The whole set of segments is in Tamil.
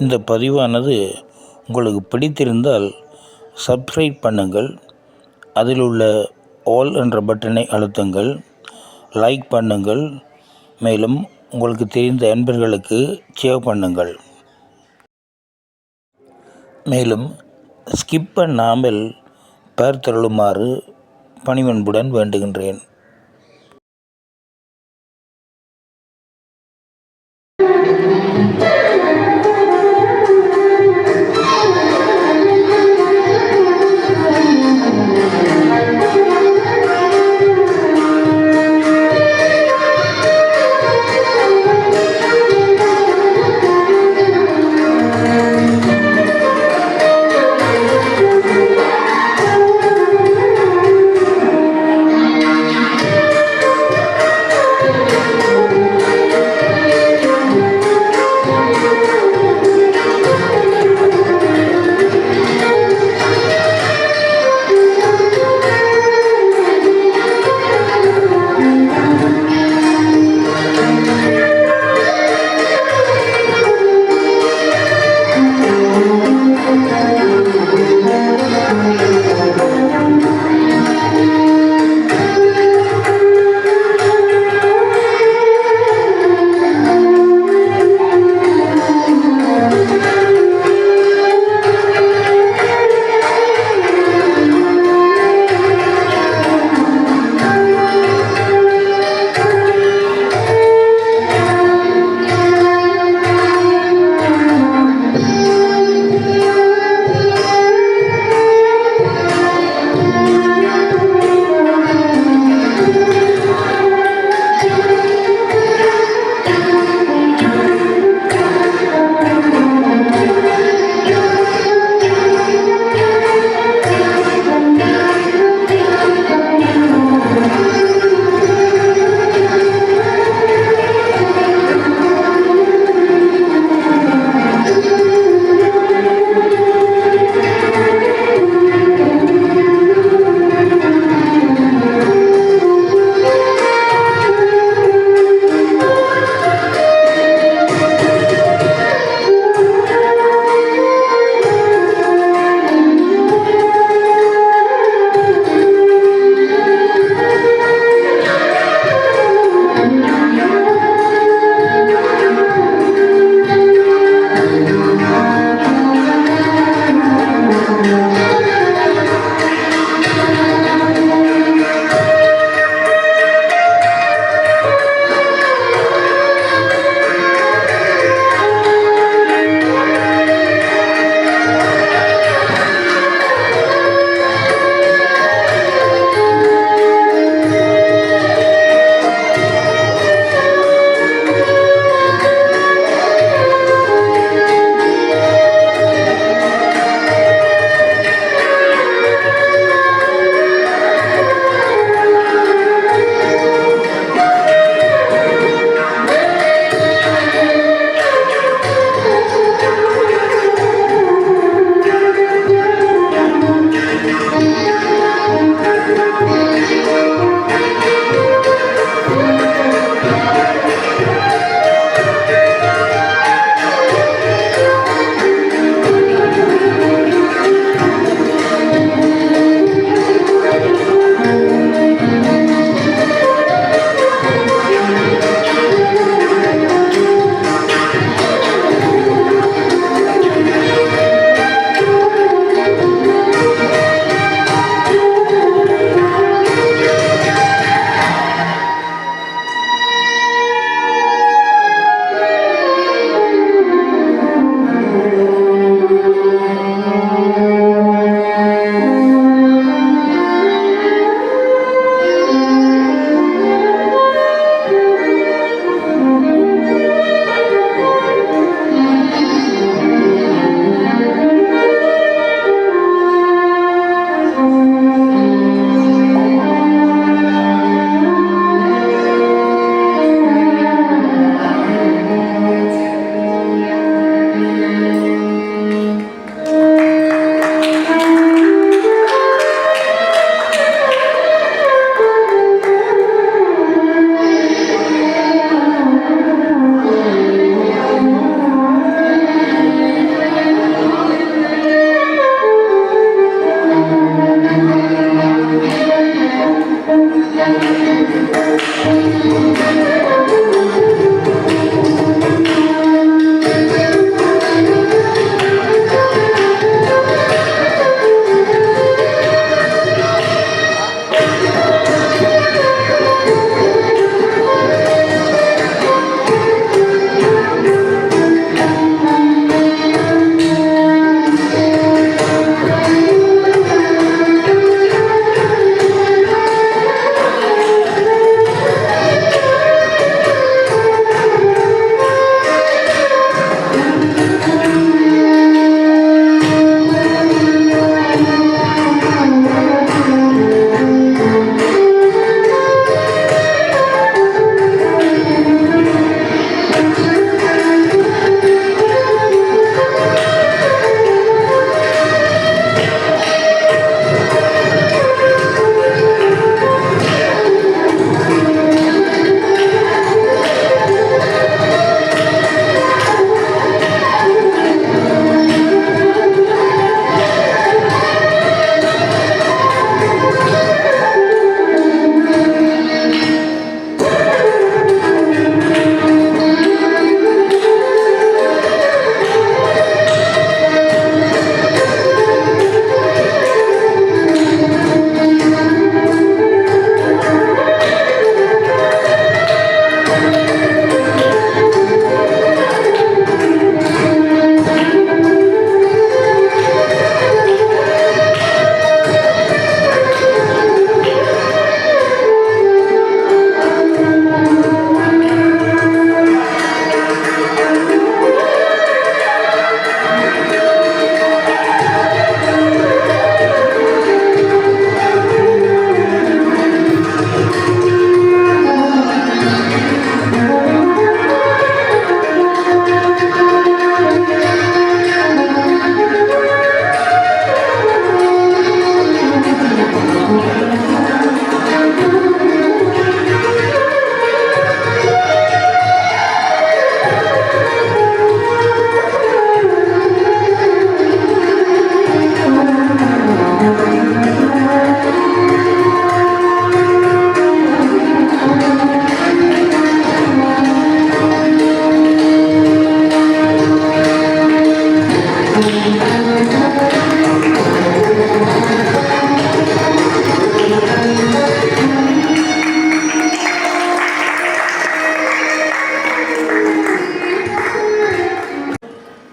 இந்த பதிவானது உங்களுக்கு பிடித்திருந்தால் சப்ஸ்கிரைப் பண்ணுங்கள். அதில் உள்ள ஆல் என்ற பட்டனை அழுத்துங்கள். லைக் பண்ணுங்கள். மேலும் உங்களுக்கு தெரிந்த நண்பர்களுக்கு ஷேர் பண்ணுங்கள். மேலும் ஸ்கிப் பண்ணாமல் பார்த்தருளுமாறு பணிவன்புடன் வேண்டுகின்றேன்.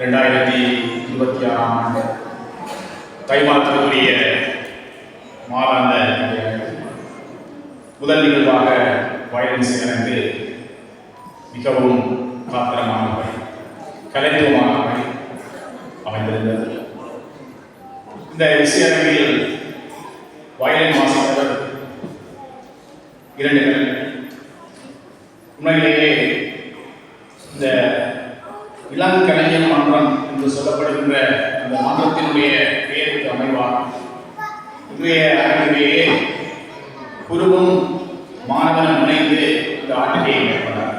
ரெண்டாயிரத்தி இருபத்தி ஆறாம் ஆண்டு தை மாதத்திற்குரிய முதல் நிகழ்வாக வயலின் சேர்ந்து மிகவும் பாத்திரமானவர் கலைஞர் அமைந்திருந்தது இந்த இசையரங்கில் வயலின் வாசித்தவர் இரண்டு பேர். உண்மையிலேயே இந்த இளங்கலைஞர் மன்றம் என்று சொல்லப்படுகின்ற அந்த மன்றத்தினுடைய பெயருக்கு அமைவார். இன்றைய அரங்கிலேயே குருவும் மாணவனும் இணைந்து இந்த ஆட்டிகையை மேற்கொண்டார்.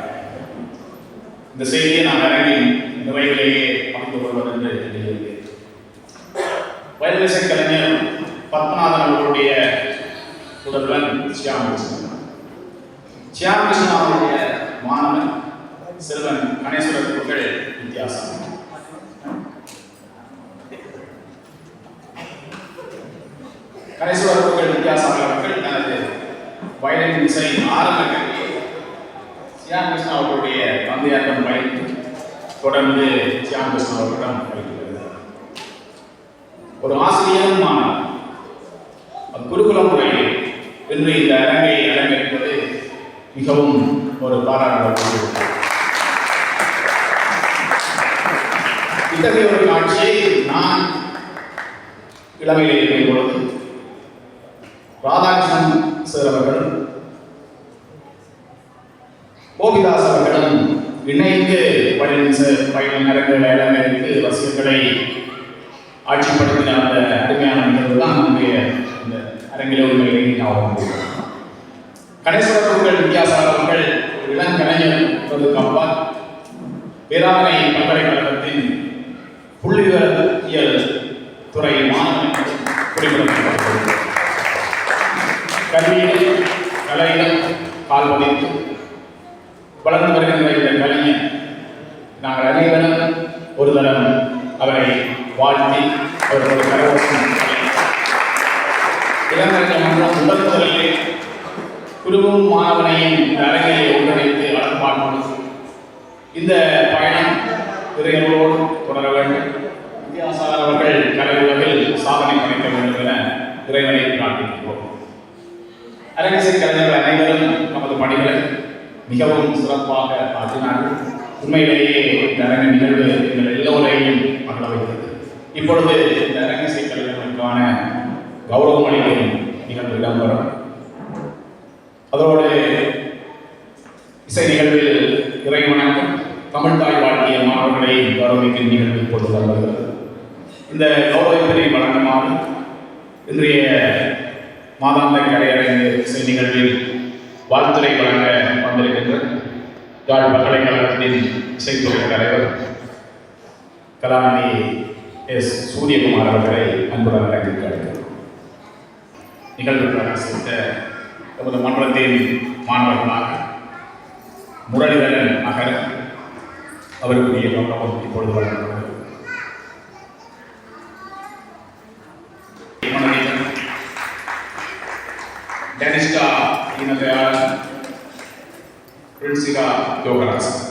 இந்த செய்தியை நான் அரங்கின் நிறைவிலேயே அமைத்துக் கொள்வது என்று எண்ணுகிறேன் வயதிசை கலைஞர் பத்மநாதன் அவர்களுடைய புதல்வன் சியாமகிருஷ்ணன். சியாமகிருஷ்ணன் அவருடைய மாணவன் சிறுவன் கணேஸ்வரர் புகழ் வித்தியாசம். கணேஸ்வரர் புகழ் வித்தியாசம் அவர்கள் தனது வயலின் இசை ஆரம்ப கல்வியை சியாமகிருஷ்ணன் அவர்களுடைய தந்தையாரிடம் பயின்று தொடர்ந்து சியாமகிருஷ்ணன் அவர்களிடம் பயின்று ஒரு ஆசிரியரும் மாணவர் குருகுல முறையில் இன்று இந்த அரங்கை அரங்கேற்பது மிகவும் ஒரு பாராட்டக்கூடிய இத்தகைய ஒரு காட்சியை நான் இளமையிலே இருக்கும் பொழுது ராதாகிருஷ்ணன் சார் அவர்கள் கோபிதாஸ் அவர்களும் இணைந்து பயணிச்ச பயணம் அரங்க இருந்து ரசிகர்களை ஆட்சிப்படுத்தின அந்த அருமையான நிகழ்வு தான் நம்முடைய இந்த அரங்கில உண்மையிலே ஞாபகம் வருகிறது. கணேஸ்வர குருக்கள் வித்தியாசார அவர்கள் ஒரு இளங்கலைஞர் என்பதற்கு அப்பால் பேராண்மை பல்கலைக்கழகத்தின் புள்ளிவியல் துறை மாணவன் குறிப்பிடப்பட்டுள்ளது கல்வியிலும் கலையிலும் கால் பதித்து வளர்ந்து வருகின்ற இந்த கலைஞர் நாங்கள் அனைவரும் ஒரு தரம் அவரை வாழ்த்தி அவர்களோட கரவசம் இளங்கலைஞர் மன்றம் முதல் முதலிலே குருவும் மாணவனையும் இந்த ஒன்றிணைத்து வளர்ப்பார்கள் இந்த பயணம் இறைவனோடு தொடர வேண்டும். வித்தியாசார அவர்கள் கலை உலகில் சாதனை படைக்க வேண்டும் என இறைவனை பிரார்த்திக்கிறோம். அரங்கசை கலைஞர்கள் அனைவரும் நமது பணிகளை மிகவும் சிறப்பாக ஆற்றினார்கள். உண்மையிலேயே நரங்க நிகழ்வு எங்கள் எல்லோரையும் மகள வைத்தது. இப்பொழுது இந்த அரங்கசை கௌரவம் அளிக்கும் நிகழ்வு இடம்பெறும். அதோடு இசை நிகழ்வில் இறை வணக்கம் தமிழ் தாய் வாழ்க்கைய மாணவர்களை கௌரவிக்கும் நிகழ்வு இப்பொழுது வருகிறது இந்த கௌரவத்தினை வழங்கமாக இன்றைய மாதாந்த கரையரங்கு இசை நிகழ்வில் வாழ்த்துறை வழங்க வந்திருக்கின்ற யாழ் பல்கலைக்கழகத்தின் இசைத்துறை தலைவர் கலாநிதி எஸ். சூரியகுமார் அவர்களை அன்புடன் அழைத்திருக்கிறார்கள் நிகழ்வுக்காக நிகழ்வுகளை நமது மன்றத்தின் மாணவர்களாக முரளிதரன் மகன் அவருக்குரிய கௌரவம் இப்பொழுது வழங்கப்படுகிறது Priscilla Douglas.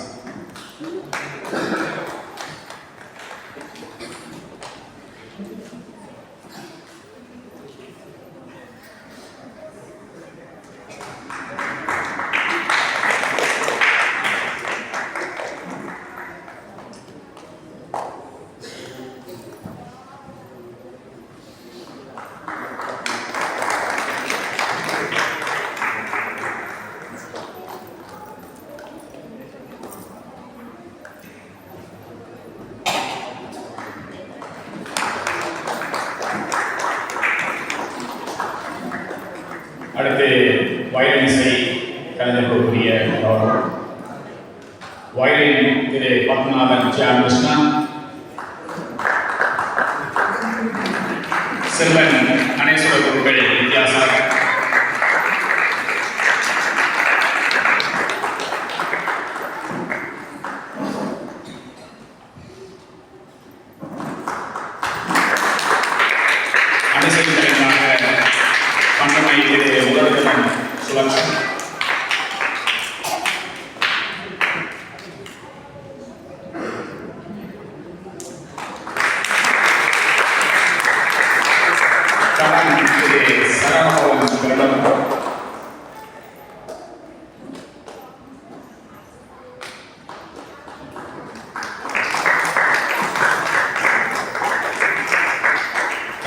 வயலின் இசை கொள்ளக்கூடிய கௌரவம் வயலின் திரு பத்மநாதன் ஜியான் கிருஷ்ணன் செல்வன்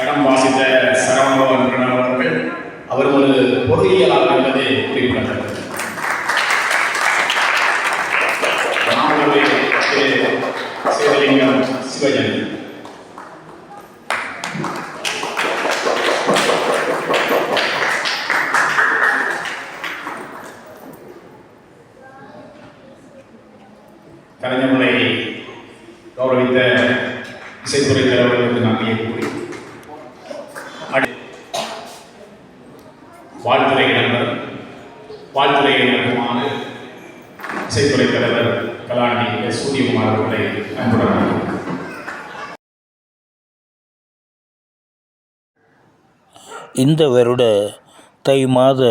கட்டம் வாசித்த சரவணபவன் பிரணவ் அவர்கள் அவர் ஒரு பொறியியலாளர் என்பதை குறிப்பிடத்தக்கது. சிவலிங்கம் சிவஜன் கலைஞர்களை கௌரவித்த இசைத்துறை தலைவர்களுக்கு நன்றியை கூறி வாழ்த்துறை நண்பர் வாழ்த்துறை நண்பருமான இசைத்துறை தலைவர் கலாண்டி எஸ். சூரியகுமார் அவர்களை அன்புடன் இந்த வருட தை மாத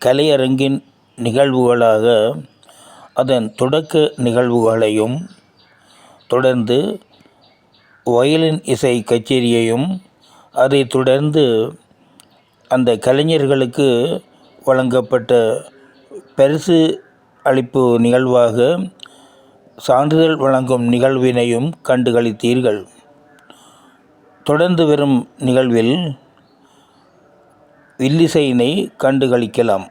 கலையரங்கின் நிகழ்வுகளாக அதன் தொடக்க நிகழ்வுகளையும் தொடர்ந்து வயலின் இசை கச்சேரியையும் அதைத் தொடர்ந்து அந்த கலைஞர்களுக்கு வழங்கப்பட்ட பரிசு அளிப்பு நிகழ்வாக சான்றிதழ் வழங்கும் நிகழ்வினையும் கண்டுகளித்தீர்கள். தொடர்ந்து வரும் நிகழ்வில் வில்லிசையினை கண்டுகளிக்கலாம்.